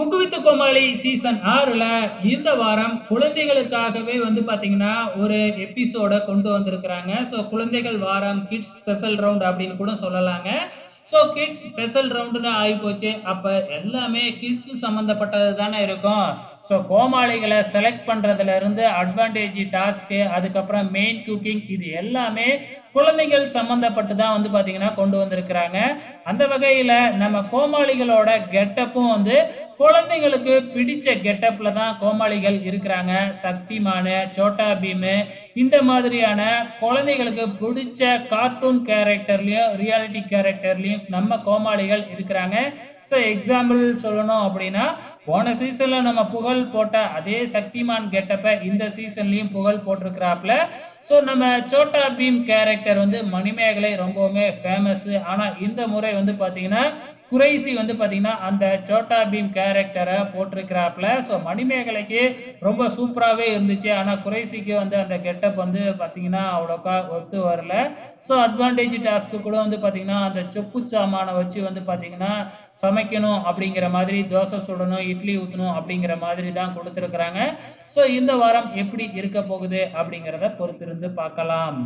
குக்குவித்து கோமாளி season ஆறுல இந்த வாரம் குழந்தைகளுக்காகவே வந்து பாத்தீங்கன்னா ஒரு எபிசோட கொண்டு வந்திருக்கிறாங்க. ஸோ குழந்தைகள் வாரம் கிட்ஸ் ஸ்பெஷல் ரவுண்ட் அப்படின்னு கூட சொல்லலாங்க. ஸோ கிட்ஸ் ஸ்பெஷல் ரவுண்டு தான் ஆகிப்போச்சு அப்போ எல்லாமே கிட்ஸ் சம்மந்தப்பட்டது தானே இருக்கும். ஸோ கோமாளிகளை செலக்ட் பண்ணுறதுலேருந்து அட்வான்டேஜ் டாஸ்க்கு அதுக்கப்புறம் மெயின் குக்கிங் இது எல்லாமே குழந்தைகள் சம்மந்தப்பட்டு தான் வந்து பார்த்திங்கன்னா கொண்டு வந்திருக்கிறாங்க. அந்த வகையில் நம்ம கோமாளிகளோட கெட்டப்பும் வந்து குழந்தைங்களுக்கு பிடிச்ச கெட்டப்பில் தான் கோமாளிகள் இருக்கிறாங்க. சக்திமானு சோட்டா பீமு இந்த மாதிரியான குழந்தைகளுக்கு பிடிச்ச கார்ட்டூன் கேரக்டர்லேயும் ரியாலிட்டி கேரக்டர்லேயும் நம்ம கோமாளிகள் இருக்கிறாங்க. ஸோ எக்ஸாம்பிள் சொல்லணும் அப்படின்னா போன சீசனில் நம்ம புகழ் போட்ட அதே சக்திமான் கெட்டப்பை இந்த சீசன்லேயும் புகழ் போட்டிருக்கிறாப்புல. ஸோ நம்ம சோட்டா பீம் கேரக்டர் வந்து மணிமேகலை ரொம்பவுமே ஃபேமஸ்ஸு ஆனால் இந்த முறை வந்து பார்த்தீங்கன்னா குறைசி வந்து பார்த்தீங்கன்னா அந்த சோட்டா பீம் கேரக்டரை போட்டிருக்கிறாப்புல. ஸோ மணிமேகலைக்கு ரொம்ப சூப்பராகவே இருந்துச்சு. ஆனால் குறைசிக்கு வந்து அந்த கெட்டப் வந்து பார்த்தீங்கன்னா அவ்வளோக்கா ஒத்து வரல. ஸோ அட்வான்டேஜ் டாஸ்க்கு கூட வந்து பார்த்தீங்கன்னா அந்த சொப்பு சாமானை வச்சு வந்து பார்த்தீங்கன்னா சமைக்கணும் அப்படிங்கிற மாதிரி தோசை சுடணும் இட்லி ஊற்றணும் அப்படிங்கிற மாதிரி தான் கொடுத்துருக்குறாங்க. ஸோ இந்த வாரம் எப்படி இருக்க போகுது அப்படிங்கிறத பொறுத்திருந்து பார்க்கலாம்.